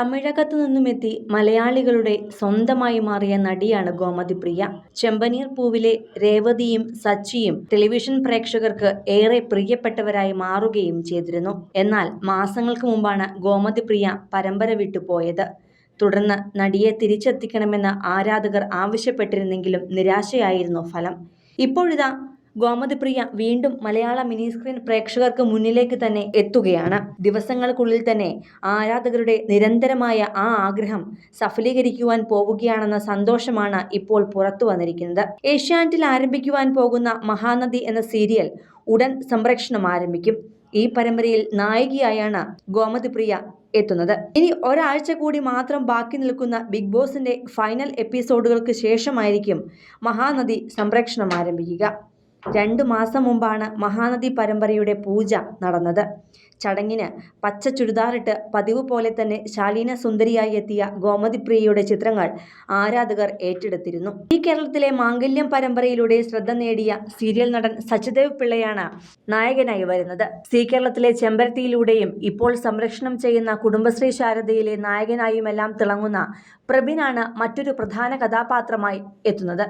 തമിഴകത്തു നിന്നുമെത്തി മലയാളികളുടെ സ്വന്തമായി മാറിയ നടിയാണ് ഗോമതി പ്രിയ. ചെമ്പനീർ പൂവിലെ രേവതിയും സച്ചിയും ടെലിവിഷൻ പ്രേക്ഷകർക്ക് ഏറെ പ്രിയപ്പെട്ടവരായി മാറുകയും ചെയ്തിരുന്നു. എന്നാൽ മാസങ്ങൾക്ക് മുമ്പാണ് ഗോമതി പ്രിയ പരമ്പര വിട്ടുപോയത് തുടർന്ന് നടിയെ തിരിച്ചെത്തിക്കണമെന്ന് ആരാധകർ ആവശ്യപ്പെട്ടിരുന്നെങ്കിലും നിരാശയായിരുന്നു ഫലം. ഇപ്പോഴിതാ ഗോമതിപ്രിയ വീണ്ടും മലയാള മിനി സ്ക്രീൻ പ്രേക്ഷകർക്ക് മുന്നിലേക്ക് തന്നെ എത്തുകയാണ്. ദിവസങ്ങൾക്കുള്ളിൽ തന്നെ ആരാധകരുടെ നിരന്തരമായ ആ ആഗ്രഹം സഫലീകരിക്കുവാൻ പോവുകയാണെന്ന സന്തോഷമാണ് ഇപ്പോൾ പുറത്തു വന്നിരിക്കുന്നത്. ഏഷ്യാനെറ്റിൽ ആരംഭിക്കുവാൻ പോകുന്ന മഹാനദി എന്ന സീരിയൽ ഉടൻ സംപ്രേക്ഷണം ആരംഭിക്കും. ഈ പരമ്പരയിൽ നായികയായാണ് ഗോമതിപ്രിയ എത്തുന്നത്. ഇനി ഒരാഴ്ച കൂടി മാത്രം ബാക്കി നിൽക്കുന്ന ബിഗ് ബോസിന്റെ ഫൈനൽ എപ്പിസോഡുകൾക്ക് ശേഷമായിരിക്കും മഹാനദി സംപ്രേക്ഷണം ആരംഭിക്കുക. രണ്ടു മാസം മുമ്പാണ് മഹാനദി പരമ്പരയുടെ പൂജ നടന്നത്. ചടങ്ങിന് പച്ച ചുരിദാറിട്ട് പതിവ് പോലെ തന്നെ ശാലീന സുന്ദരിയായി എത്തിയ ഗോമതിപ്രിയയുടെ ചിത്രങ്ങൾ ആരാധകർ ഏറ്റെടുത്തിരുന്നു. ഈ കേരളത്തിലെ മാംഗല്യം പരമ്പരയിലൂടെ ശ്രദ്ധ നേടിയ സീരിയൽ നടൻ സച്ചിദേവ് പിള്ളയാണ് നായകനായി വരുന്നത്. സി കേരളത്തിലെ ചെമ്പരത്തിയിലൂടെയും ഇപ്പോൾ സംരക്ഷണം ചെയ്യുന്ന കുടുംബശ്രീ ശാരദയിലെ നായകനായുമെല്ലാം തിളങ്ങുന്ന പ്രബിനാണ് മറ്റൊരു പ്രധാന കഥാപാത്രമായി എത്തുന്നത്.